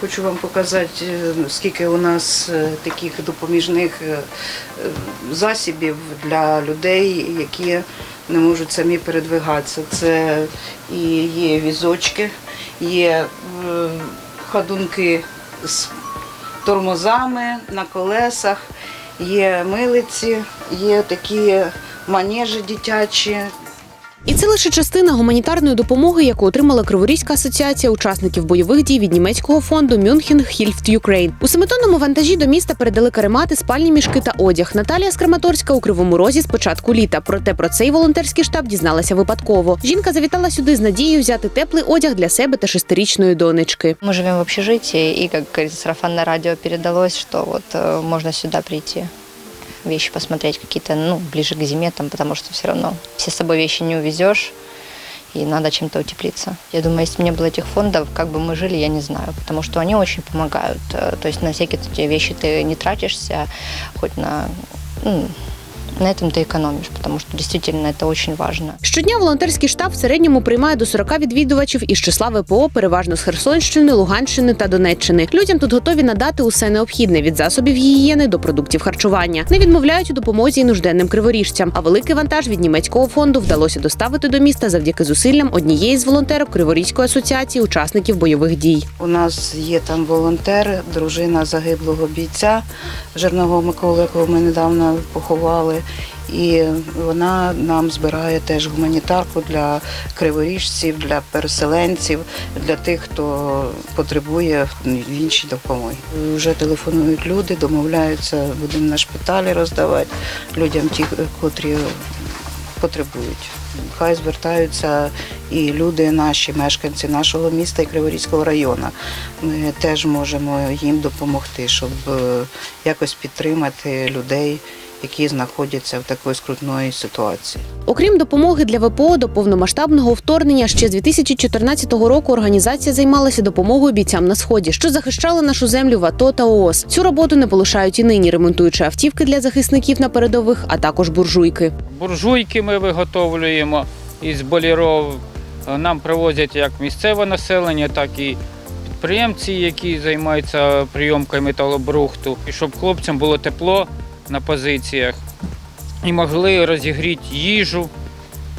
Хочу вам показати, е, скільки у нас е, таких допоміжних е, засобів для людей, які не можуть самі передвигатися. Це і є візочки, є ходунки з тормозами на колесах, є милиці, є такі манежі дитячі, І це лише частина гуманітарної допомоги, яку отримала Криворізька асоціація учасників бойових дій від німецького фонду Мюнхен Хільфт Юкрейн. У семитонному вантажі до міста передали каремати, спальні мішки та одяг. Наталія з Краматорська у кривому розі з початку літа. Проте про цей волонтерський штаб дізналася випадково. Жінка завітала сюди з надією взяти теплий одяг для себе та шестирічної донечки. Мы живем в общежитии, и, как говорится, сарафанное радио передалось, что вот э, можно сюда прийти, вещи посмотреть какие-то, ну, ближе к зиме, там, потому что все равно все с собой вещи не увезешь, и надо чем-то утеплиться. Я думаю, если бы не было этих фондов, как бы мы жили, я не знаю, потому что они очень помогают. Э, То есть на всякие такие вещи ты не тратишься, хоть на... ну, на этом ты экономишь, потому что действительно это очень важно. Щодня волонтерський штаб в середньому приймає до 40 відвідувачів із числа ВПО, переважно з Херсонщини, Луганщини та Донеччини. Людям тут готові надати усе необхідне від засобів гігієни до продуктів харчування. Не відмовляють у допомозі й нужденним криворіжцям. А великий вантаж від німецького фонду вдалося доставити до міста завдяки зусиллям однієї з волонтерок Криворізької асоціації учасників бойових дій. У нас є там волонтер, дружина загиблого бійця Жерного Миколи, якого ми недавно поховали. І вона нам збирає теж гуманітарку для криворіжців, для переселенців, для тих, хто потребує іншій допомоги. Вже телефонують люди, домовляються, будемо на шпиталі роздавати людям, ті, котрі потребують. Хай звертаються і люди, наші мешканці нашого міста і Криворізького району. Ми теж можемо їм допомогти, щоб е, якось підтримати людей, які знаходяться в такій скрутної ситуації. Окрім допомоги для ВПО до повномасштабного вторгнення, ще з 2014 року організація займалася допомогою бійцям на сході, що захищали нашу землю в АТО та ООС. Цю роботу не полишають і нині, ремонтуючи автівки для захисників на передових, а також буржуйки. Буржуйки ми виготовлюємо із боліров. Нам привозять як місцеве населення, так і підприємці, які займаються прийомкою металобрухту, і щоб хлопцям було тепло на позиціях і могли розігріти їжу,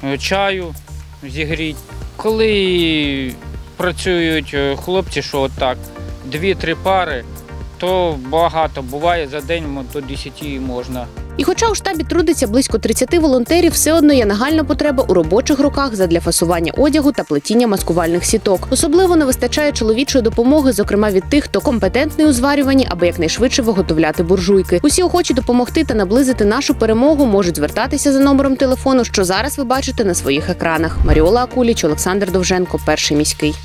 е, чаю зігріти. Коли працюють е, хлопці, що отак, дві-три пари, то багато буває за день до 10 можна. І хоча у штабі трудиться близько 30 волонтерів, все одно є нагальна потреба у робочих руках задля фасування одягу та плетіння маскувальних сіток. Особливо не вистачає чоловічої допомоги, зокрема від тих, хто компетентний у зварюванні, аби якнайшвидше виготовляти буржуйки. Усі охочі допомогти та наблизити нашу перемогу можуть звертатися за номером телефону, що зараз ви бачите на своїх екранах. Маріола Акуліч, Олександр Довженко, перший міський.